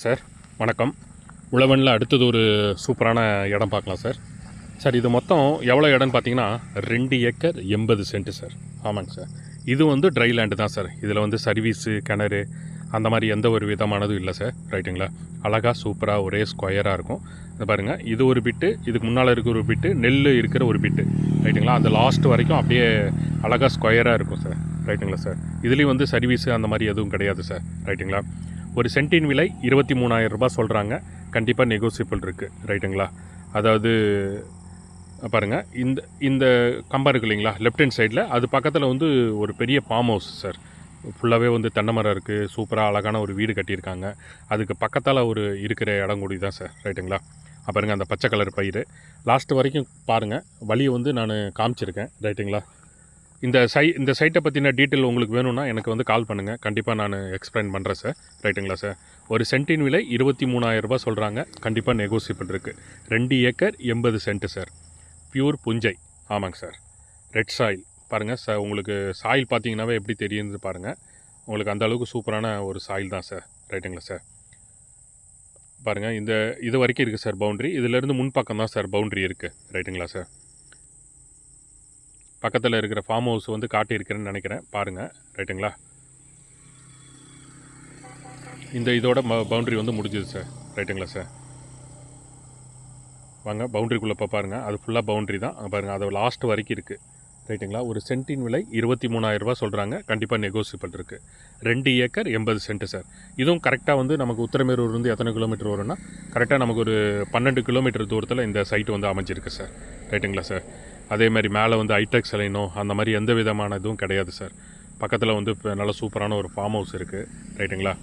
Sir. வணக்கம். உழவனில் அடுத்தது ஒரு சூப்பரான இடம் பார்க்கலாம் சார். சார் இது மொத்தம் எவ்வளோ இடம்னு பார்த்தீங்கன்னா ரெண்டு ஏக்கர் எண்பது சென்ட்டு சார். ஆமாங்க சார். இது வந்து ட்ரை லேண்டு தான் சார். இதில் வந்து சர்வீஸு கிணறு அந்த மாதிரி எந்த ஒரு விதமானதும் இல்லை சார். ரைட்டுங்களா அழகாக சூப்பராக ஒரே ஸ்கொயராக இருக்கும். இது பாருங்கள் இது ஒரு பிட்டு இதுக்கு முன்னால் இருக்கிற ஒரு பிட்டு நெல் இருக்கிற ஒரு பிட்டு ரைட்டுங்களா அந்த லாஸ்ட் வரைக்கும் அப்படியே அழகாக ஸ்கொயராக இருக்கும் சார். ரைட்டுங்களா சார்? இதுலேயும் வந்து சர்வீஸு அந்த மாதிரி எதுவும் கிடையாது சார். ரைட்டுங்களா ஒரு சென்ட்டின் விலை இருபத்தி மூணாயிரம் ரூபாய் சொல்கிறாங்க கண்டிப்பாக நெகோசியபிள் இருக்குது ரைட்டுங்களா அதாவது பாருங்கள் இந்த இந்த கம்பம் இருக்கு இல்லைங்களா? லெஃப்ட் ஹேண்ட் சைடில் அது பக்கத்தில் வந்து ஒரு பெரிய ஃபார்ம் ஹவுஸ் சார் ஃபுல்லாகவே வந்து தென்னை மரம் இருக்குது சூப்பராக அழகான ஒரு வீடு கட்டியிருக்காங்க. அதுக்கு பக்கத்தால் ஒரு இருக்கிற இடம் கூடி தான் சார் ரைட்டுங்களா பாருங்கள் அந்த பச்சை கலர் பயிர் லாஸ்ட் வரைக்கும் பாருங்கள் வழியை வந்து நான் காமிச்சிருக்கேன். ரைட்டுங்களா இந்த சை இந்த சைட்டை பற்றின டீட்டெயில் உங்களுக்கு வேணும்னா எனக்கு வந்து கால் பண்ணுங்கள் கண்டிப்பாக நான் எக்ஸ்பிளைன் பண்ணுறேன் சார். ரைட்டுங்களா சார்? ஒரு சென்ட்டின் விலை இருபத்தி மூணாயிரரூபா சொல்கிறாங்க கண்டிப்பாக நெகோசியபிள் இருக்குது ரெண்டு ஏக்கர் எண்பது சென்ட்டு சார். பியூர் புஞ்சை. ஆமாங்க சார். ரெட் சாயில் பாருங்கள் சார் உங்களுக்கு சாயில் பார்த்தீங்கன்னாவே எப்படி தெரியுது பாருங்கள் உங்களுக்கு அந்த அளவுக்கு சூப்பரான ஒரு சாயில் தான் சார். ரைட்டுங்களா சார்? பாருங்கள் இந்த இது வரைக்கும் இருக்குது சார் பவுண்ட்ரி இதிலேருந்து முன்பக்கம் தான் சார் பவுண்ட்ரி இருக்குது ரைட்டுங்களா சார்? பக்கத்தில் இருக்கிற ஃபார்ம் ஹவுஸ் வந்து காட்டியிருக்கிறேன்னு நினைக்கிறேன். பாருங்கள் ரைட்டுங்களா இந்த இதோட பவுண்ட்ரி வந்து முடிஞ்சுது சார் ரைட்டுங்களா சார் வாங்க பவுண்ட்ரிக்குள்ளே இப்போ பாருங்கள் அது ஃபுல்லாக பவுண்ட்ரி தான். பாருங்கள் அது லாஸ்ட் வரைக்கும் இருக்குது ரைட்டுங்களா ஒரு சென்ட்டின் விலை இருபத்தி மூணாயிரரூபா சொல்கிறாங்க கண்டிப்பாக நெகோசியபிள் இருக்குது ரெண்டு ஏக்கர் எண்பது சென்ட் சார் இதுவும் கரெக்டாக வந்து நமக்கு உத்தரமேரூர்லேருந்து எத்தனை கிலோமீட்டர் வரும்னா கரெக்டாக நமக்கு ஒரு பன்னெண்டு கிலோமீட்டர் தூரத்தில் இந்த சைட் வந்து அமைஞ்சிருக்கு சார் ரைட்டுங்களா சார் அதே மாதிரி மேலே வந்து ஐடெக் சிலைனோ அந்த மாதிரி எந்த விதமான இதுவும் கிடையாது சார் பக்கத்தில் வந்து இப்போ நல்ல சூப்பரான ஒரு ஃபார்ம் ஹவுஸ் இருக்குது ரைட்டுங்களா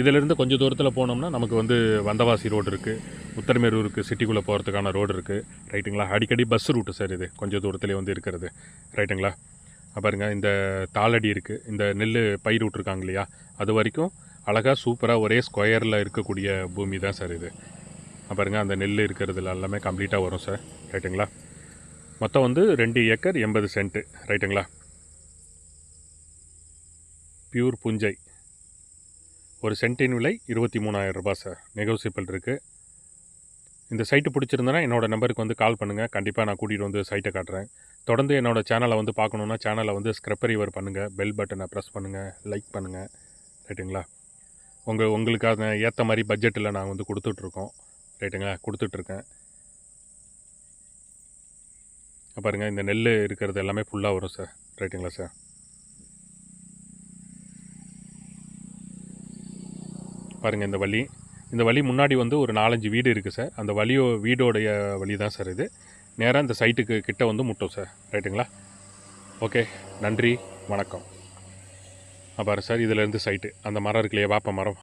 இதிலிருந்து கொஞ்சம் தூரத்தில் போனோம்னா நமக்கு வந்து வந்தவாசி ரோடு இருக்குது உத்தரமேரூருக்கு சிட்டிக்குள்ளே போகிறதுக்கான ரோடு இருக்குது ரைட்டுங்களா அடிக்கடி பஸ் ரூட்டு சார் இது. கொஞ்சம் தூரத்துலேயே வந்து இருக்கிறது. ரைட்டுங்களா அப்பாருங்க இந்த தாளடி இருக்குது இந்த நெல் பயிர் விட்ருக்காங்க இல்லையா? அது வரைக்கும் அழகாக சூப்பராக ஒரே ஸ்கொயரில் இருக்கக்கூடிய பூமி தான் சார் இது. அப்பாருங்க அந்த நெல் இருக்கிறதுல எல்லாமே கம்ப்ளீட்டாக வரும் சார் ரைட்டுங்களா மொத்தம் வந்து ரெண்டு ஏக்கர் எண்பது சென்ட்டு. ரைட்டுங்களா? பியூர் புஞ்சை. ஒரு சென்ட்டின் விலை இருபத்தி மூணாயிரம் ரூபாய் சார். நெகோசியபிள் இருக்குது இந்த சைட்டு பிடிச்சிருந்தனா என்னோடய நம்பருக்கு வந்து கால் பண்ணுங்கள் கண்டிப்பாக நான் கூட்டிகிட்டு வந்து சைட்டை காட்டுறேன். தொடர்ந்து என்னோடய சேனலை வந்து பார்க்கணுன்னா சேனலை வந்து ஸ்க்ரப்பரிவர் பண்ணுங்கள் பெல் பட்டனை ப்ரெஸ் பண்ணுங்கள் லைக் பண்ணுங்கள் ரைட்டுங்களா? உங்கள் உங்களுக்கான ஏற்ற மாதிரி பட்ஜெட்டில் நான் வந்து கொடுத்துட்ருக்கோம் ரைட்டுங்களா? கொடுத்துட்ருக்கேன் பாருங்கள் இந்த நெல் இருக்கிறது எல்லாமே ஃபுல்லாக வரும் சார் ரைட்டுங்களா சார் பாருங்கள் இந்த வழி. இந்த வழி முன்னாடி வந்து ஒரு நாலஞ்சு வீடு இருக்குது சார் அந்த வழியோ வீடோடைய வழி தான் சார் இது. நேராக இந்த சைட்டுக்கு கிட்டே வந்து முட்டும் சார் ரைட்டுங்களா ஓகே நன்றி. வணக்கம். ஆ பாரு சார் இதிலேருந்து சைட்டு அந்த மரம் இருக்கு இல்லையா? மரம்.